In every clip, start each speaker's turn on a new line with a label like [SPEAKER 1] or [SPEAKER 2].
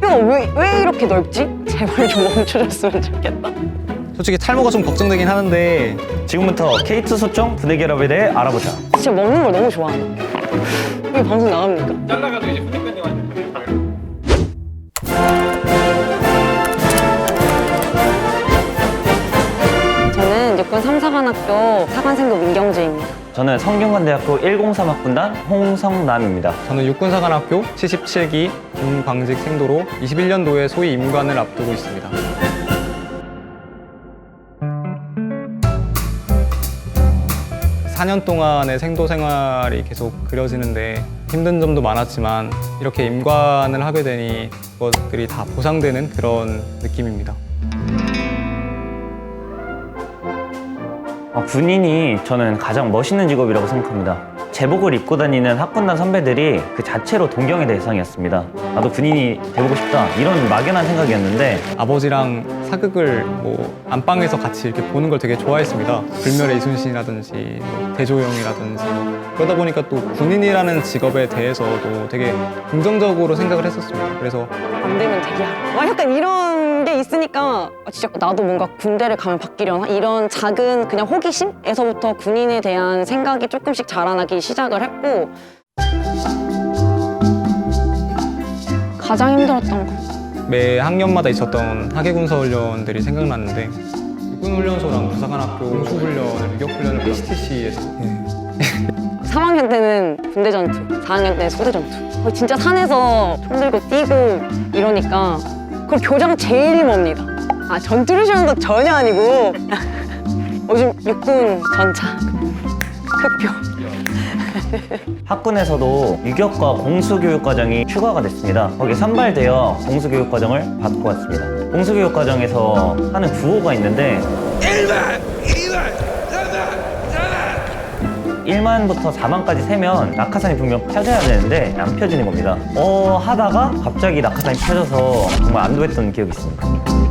[SPEAKER 1] 학교가 왜, 왜 이렇게 넓지? 제발 좀 멈춰줬으면 좋겠다.
[SPEAKER 2] 솔직히 탈모가 좀 걱정되긴 하는데
[SPEAKER 3] 지금부터 K2 소총 부대 결합에 대해 알아보자.
[SPEAKER 1] 진짜 먹는 걸 너무 좋아하네. 이게 방송 나갑니까?
[SPEAKER 4] 잘라가지고 이제 부대표님한테
[SPEAKER 1] 저는
[SPEAKER 3] 성균관대학교 103학군단 홍성남입니다.
[SPEAKER 2] 저는 육군사관학교 77기 김광직 생도로 21년도에 소위 임관을 앞두고 있습니다. 사 년 동안의 생도 생활이 계속 그려지는데 힘든 점도 많았지만 이렇게 임관을 하게 되니 그것들이 다 보상되는 그런 느낌입니다.
[SPEAKER 3] 어, 군인이 저는 가장 멋있는 직업이라고 생각합니다. 제복을 입고 다니는 학군단 선배들이 그 자체로 동경의 대상이었습니다. 나도 군인이 돼보고 싶다 이런 막연한 생각이었는데
[SPEAKER 2] 아버지랑 사극을 뭐 안방에서 같이 이렇게 보는 걸 되게 좋아했습니다. 불멸의 이순신이라든지 뭐 대조영이라든지 그러다 보니까 또 군인이라는 직업에 대해서도 되게 긍정적으로 생각을 했었습니다. 그래서
[SPEAKER 1] 안 되면 대기하라. 막 약간 이런 게 있으니까 아, 진짜 나도 뭔가 군대를 가면 바뀌려나? 이런 작은 그냥 호기심에서부터 군인에 대한 생각이 조금씩 자라나기 시작을 했고 가장 힘들었던 거
[SPEAKER 2] 매 학년마다 있었던 하계군사훈련들이 생각났는데 육군훈련소랑 부사관학교 공수훈련을 유격훈련을 PCTC에서
[SPEAKER 1] 3학년 때는 군대 전투, 4학년 때는 소대 전투. 거의 진짜 산에서 총 들고 뛰고 이러니까 그걸 교장 제일 힘옵니다. 아 전투를 쉬는 거 전혀 아니고 요즘 육군 전차 흑표.
[SPEAKER 3] 학군에서도 유격과 공수교육 과정이 추가가 됐습니다. 거기 선발되어 공수교육 과정을 받고 왔습니다. 공수교육 과정에서 하는 구호가 있는데 1 만부터 4만까지 세면 낙하산이 분명 펴져야 되는데 안 펴지는 겁니다. 어 하다가 갑자기 낙하산이 펴져서 정말 안도했던 기억이 있습니다.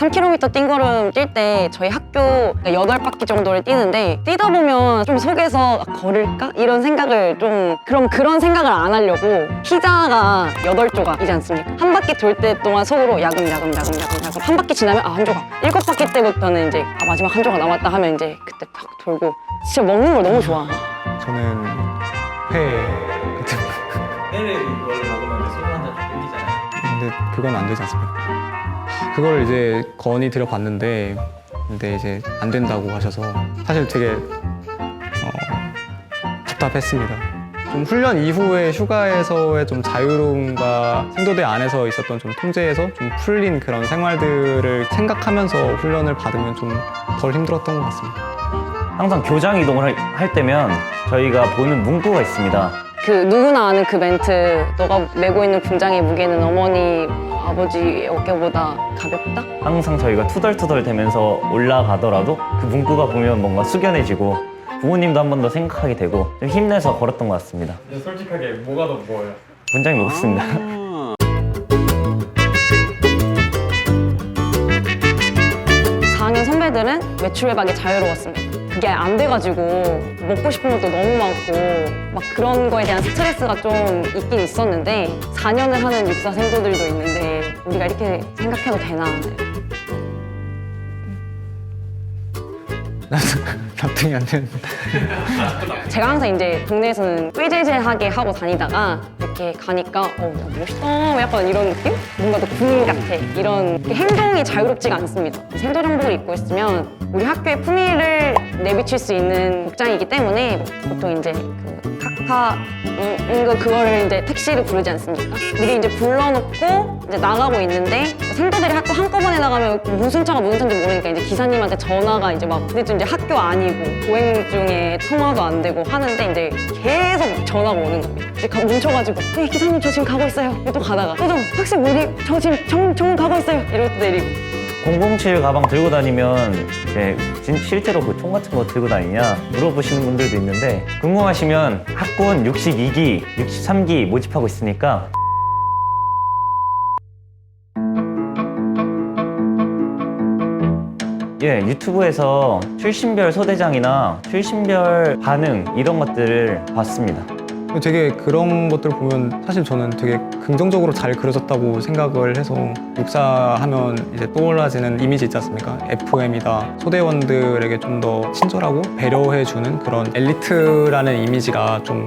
[SPEAKER 1] 3km 띵걸음 뛸 때 저희 학교 8바퀴 정도를 뛰는데 뛰다 보면 좀 속에서 아, 걸을까? 이런 생각을 좀 그럼 그런 생각을 안 하려고 피자가 8조각이지 않습니까? 한 바퀴 돌 때 동안 속으로 야금 야금 야금 야금 야금 한 바퀴 지나면 아 한 조각 일곱 바퀴 때부터는 이제 아 마지막 한 조각 남았다 하면 이제 그때 팍 돌고 진짜 먹는 걸 너무 좋아해요
[SPEAKER 2] 저는 회.
[SPEAKER 4] 해외 이걸 먹으면 소주 한잔 땡기잖아요.
[SPEAKER 2] 근데 그건 안 되지 않습니까? 그걸 이제 건의 드려봤는데 근데 이제 안 된다고 하셔서 사실 되게 어, 답답했습니다. 좀 훈련 이후에 휴가에서의 좀 자유로움과 생도대 안에서 있었던 좀 통제에서 좀 풀린 그런 생활들을 생각하면서 훈련을 받으면 좀 덜 힘들었던 것 같습니다.
[SPEAKER 3] 항상 교장 이동을 할- 할 때면 저희가 보는 문구가 있습니다.
[SPEAKER 1] 그 누구나 아는 그 멘트 너가 메고 있는 군장의 무게는 어머니 아버지 어깨보다 가볍다?
[SPEAKER 3] 항상 저희가 투덜투덜 되면서 올라가더라도 그 문구가 보면 뭔가 숙연해지고 부모님도 한 번 더 생각하게 되고 좀 힘내서 걸었던 것 같습니다.
[SPEAKER 4] 근데 솔직하게 뭐가 더 무거워요?
[SPEAKER 3] 굉장히 무겁습니다.
[SPEAKER 1] 4학년 선배들은 외출 외박이 자유로웠습니다. 그게 안 돼가지고 먹고 싶은 것도 너무 많고 막 그런 거에 대한 스트레스가 좀 있긴 있었는데 4년을 하는 육사 생도들도 있는데 우리가 이렇게 생각해도 되나?
[SPEAKER 2] 납득이 안 되는데.
[SPEAKER 1] 제가 항상 이제 동네에서는 꾀재재하게 하고 다니다가 이렇게 가니까 어 야, 멋있다 약간 이런 느낌? 뭔가 더 군인 같아. 이런 행동이 자유롭지가 않습니다. 생도 정복을 입고 있으면 우리 학교의 품위를 내비칠 수 있는 복장이기 때문에 보통 이제 그 카카 음, 음, 그거를 이제 택시를 부르지 않습니까? 미리 이제 불러놓고 이제 나가고 있는데 생도들이 학교 한꺼번에 나가면 무슨 차가 무슨 차인지 모르니까 이제 기사님한테 전화가 이제 막 근데 좀 이제 학교 아니고 보행 중에 통화도 안 되고 하는데 이제 계속 전화가 오는 겁니다. 이제 가- 뭉쳐가지고 네, 기사님 저 지금 가고 있어요. 또 가다가 또좀 학생 어디 저 지금 정, 정 가고 있어요. 이러고 내리고
[SPEAKER 3] 007 가방 들고 다니면 이제 진- 실제로 그 총 같은 거 들고 다니냐 물어보시는 분들도 있는데 궁금하시면 학군 62기, 63기 모집하고 있으니까 예, 유튜브에서 출신별 소대장이나 출신별 반응 이런 것들을 봤습니다.
[SPEAKER 2] 되게 그런 것들 보면 사실 저는 되게 긍정적으로 잘 그려졌다고 생각을 해서 육사하면 이제 떠올라지는 이미지 있지 않습니까? FM이다. 소대원들에게 좀 더 친절하고 배려해주는 그런 엘리트라는 이미지가 좀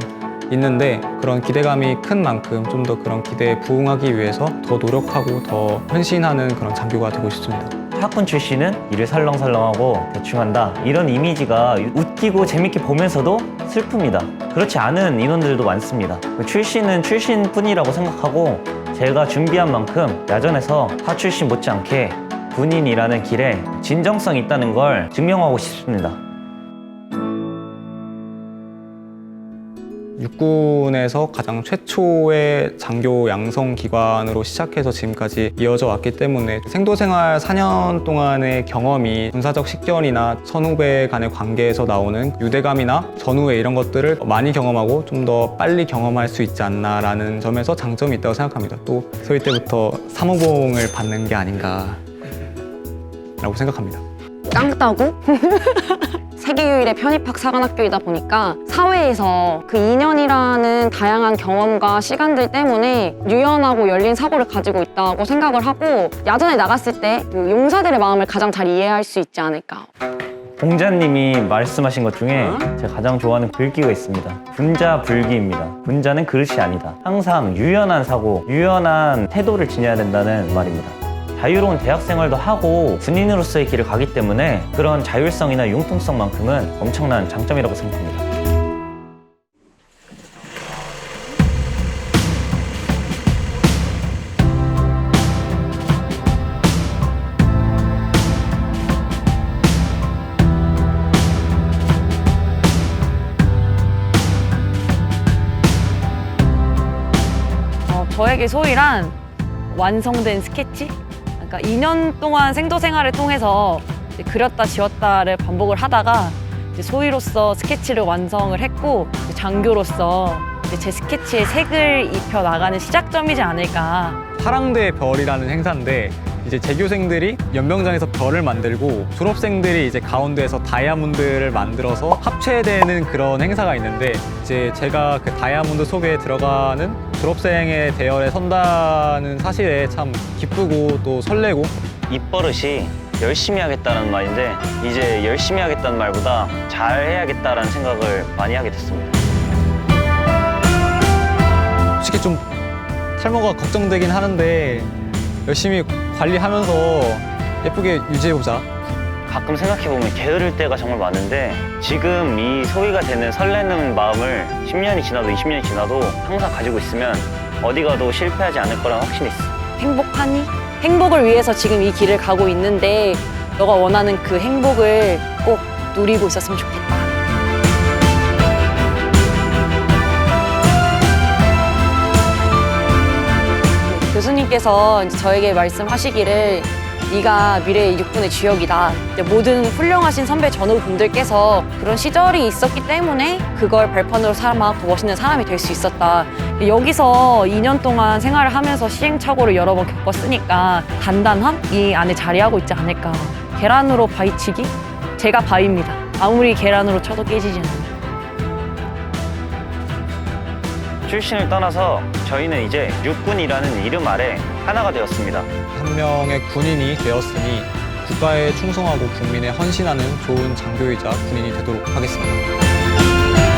[SPEAKER 2] 있는데 그런 기대감이 큰 만큼 좀 더 그런 기대에 부응하기 위해서 더 노력하고 더 헌신하는 그런 장교가 되고 싶습니다.
[SPEAKER 3] 학군 출신은 일을 설렁설렁하고 대충한다. 이런 이미지가 웃기고 재밌게 보면서도 슬픕니다. 그렇지 않은 인원들도 많습니다. 출신은 출신뿐이라고 생각하고 제가 준비한 만큼 야전에서 타 출신 못지않게 군인이라는 길에 진정성 있다는 걸 증명하고 싶습니다
[SPEAKER 2] 육군에서 가장 최초의 장교 양성 기관으로 시작해서 지금까지 이어져 왔기 때문에 생도 생활 4년 동안의 경험이 군사적 식견이나 선후배 간의 관계에서 나오는 유대감이나 전후회 이런 것들을 많이 경험하고 좀 더 빨리 경험할 수 있지 않나라는 점에서 장점이 있다고 생각합니다. 또 소위 때부터 사무봉을 받는 게 아닌가 라고 생각합니다.
[SPEAKER 1] 깡따구? 세계 유일의 편입학 사관학교이다 보니까 사회에서 그 2년이라는 다양한 경험과 시간들 때문에 유연하고 열린 사고를 가지고 있다고 생각을 하고 야전에 나갔을 때 그 용사들의 마음을 가장 잘 이해할 수 있지 않을까.
[SPEAKER 3] 공자님이 말씀하신 것 중에 제가 가장 좋아하는 글귀가 있습니다. 군자 불기입니다. 군자는 그릇이 아니다. 항상 유연한 사고, 유연한 태도를 지녀야 된다는 말입니다. 자유로운 대학 생활도 하고 군인으로서의 길을 가기 때문에 그런 자율성이나 융통성만큼은 엄청난 장점이라고 생각합니다.
[SPEAKER 5] 어, 저에게 소일한 완성된 스케치? 그러니까 2년 동안 생도 생활을 통해서 이제 그렸다 지웠다를 반복을 하다가 이제 소희로서 스케치를 완성을 했고 이제 장교로서 이제 제 스케치에 색을 입혀 나가는 시작점이지 않을까.
[SPEAKER 2] 사랑대 별이라는 행사인데 이제 재교생들이 연병장에서 별을 만들고 졸업생들이 이제 가운데에서 다이아몬드를 만들어서 합체되는 그런 행사가 있는데 이제 제가 그 다이아몬드 속에 들어가는 졸업생의 대열에 선다는 사실에 참 기쁘고 또 설레고
[SPEAKER 3] 입버릇이 열심히 하겠다는 말인데 이제 열심히 하겠다는 말보다 잘 해야겠다라는 생각을 많이 하게 됐습니다.
[SPEAKER 2] 솔직히 좀 탈모가 걱정되긴 하는데 열심히 관리하면서 예쁘게 유지해보자.
[SPEAKER 3] 가끔 생각해보면 게으를 때가 정말 많은데 지금 이 소위가 되는 설레는 마음을 10년이 지나도 20년이 지나도 항상 가지고 있으면 어디 가도 실패하지 않을 거라는 확신이 있어.
[SPEAKER 5] 행복하니? 행복을 위해서 지금 이 길을 가고 있는데 너가 원하는 그 행복을 꼭 누리고 있었으면 좋겠다. 교수님께서 저에게 말씀하시기를 네가 미래의 육군의 주역이다. 모든 훌륭하신 선배 전우분들께서 그런 시절이 있었기 때문에 그걸 발판으로 삼아 더 멋있는 사람이 될 수 있었다. 여기서 2년 동안 생활을 하면서 시행착오를 여러 번 겪었으니까 단단함 이 안에 자리하고 있지 않을까. 계란으로 바위치기? 제가 바위입니다. 아무리 계란으로 쳐도 깨지지 않는.
[SPEAKER 3] 출신을 떠나서 저희는 이제 육군이라는 이름 아래 하나가 되었습니다.
[SPEAKER 2] 한 명의 군인이 되었으니 국가에 충성하고 국민에 헌신하는 좋은 장교이자 군인이 되도록 하겠습니다.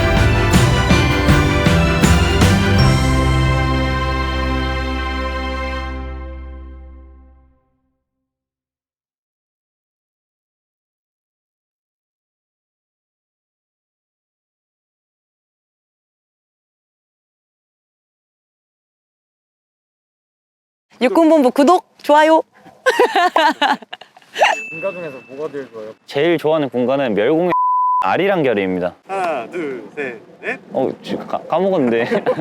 [SPEAKER 5] 육군본부 구독, 좋아요.
[SPEAKER 4] 군가 중에서 뭐가 제일 좋아요?
[SPEAKER 3] 제일 좋아하는 군가는 멸공의 아리랑 결의입니다.
[SPEAKER 6] 하나, 둘, 셋, 넷.
[SPEAKER 3] 어, 지- 까먹었는데.